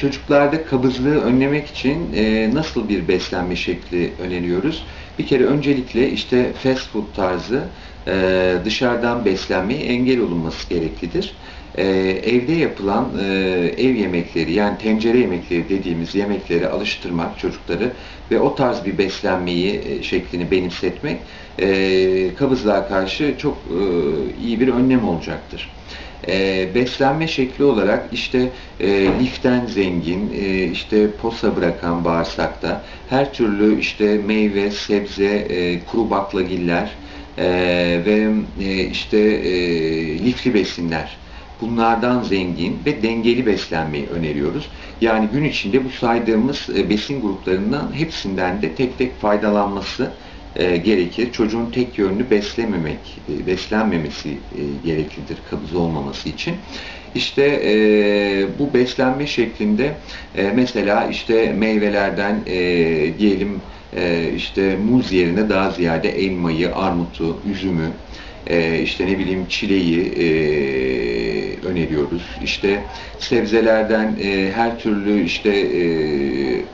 çocuklarda kabızlığı önlemek için e, nasıl bir beslenme şekli öneriyoruz? Bir kere öncelikle işte fast food tarzı e, dışarıdan beslenmeye engel olunması gereklidir. E, evde yapılan e, ev yemekleri yani tencere yemekleri dediğimiz yemekleri alıştırmak çocukları ve o tarz bir beslenmeyi e, şeklini benimsetmek e, kabızlığa karşı çok e, iyi bir önlem olacaktır. E, beslenme şekli olarak işte e, liften zengin, e, işte posa bırakan bağırsakta her türlü işte meyve, sebze, e, kuru baklagiller e, ve e, işte e, lifli besinler bunlardan zengin ve dengeli beslenmeyi öneriyoruz. Yani gün içinde bu saydığımız e, besin gruplarından hepsinden de tek tek faydalanması e, gerekir. Çocuğun tek yönlü beslememek, e, beslenmemesi gereklidir kabız olmaması için. İşte e, bu beslenme şeklinde e, mesela işte meyvelerden e, diyelim e, işte muz yerine daha ziyade elmayı, armutu, üzümü, e, işte ne bileyim çileği e, öneriyoruz. İşte sebzelerden e, her türlü işte e,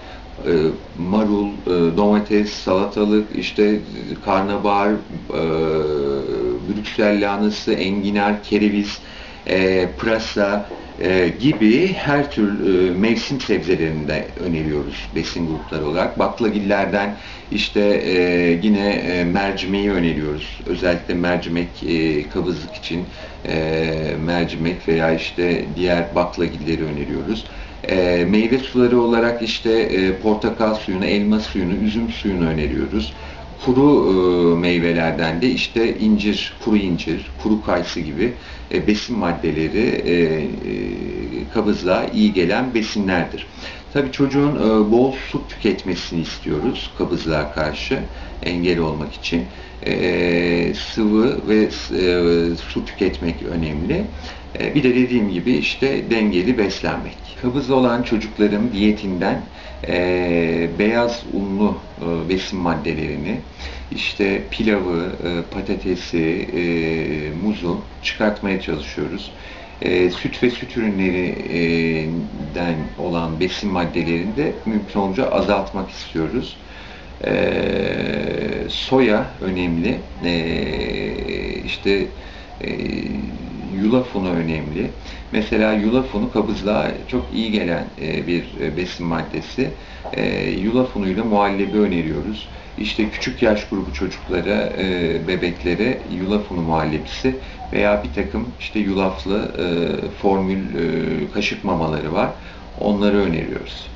marul, domates, salatalık, işte karnabahar, brüksel lahanası, enginar, kereviz, e, pırasa e, gibi her tür e, mevsim sebzelerini de öneriyoruz besin grupları olarak. Baklagillerden işte e, yine e, mercimeği öneriyoruz. Özellikle mercimek e, kabızlık için e, mercimek veya işte diğer baklagilleri öneriyoruz. E, meyve suları olarak işte e, portakal suyunu, elma suyunu, üzüm suyunu öneriyoruz. Kuru e, meyvelerden de işte incir, kuru incir, kuru kayısı gibi e, besin maddeleri e, e, kabızlığa iyi gelen besinlerdir. Tabii çocuğun e, bol su tüketmesini istiyoruz kabızlığa karşı engel olmak için. E, sıvı ve e, su tüketmek önemli. E, bir de dediğim gibi işte dengeli beslenmek. Kabız olan çocukların diyetinden e, beyaz unlu e, besin maddelerini, işte pilavı, e, patatesi, e, muzu çıkartmaya çalışıyoruz. Süt ve süt ürünlerinden olan besin maddelerini de mümkün olunca azaltmak istiyoruz. Soya önemli. E, işte yulaf unu önemli. Mesela yulaf unu kabızlığa çok iyi gelen e, bir e, besin maddesi. E, yulaf unuyla muhallebi öneriyoruz. İşte küçük yaş grubu çocuklara, bebeklere yulaf unu muhallebisi veya bir takım işte yulaflı formül kaşık mamaları var. Onları öneriyoruz.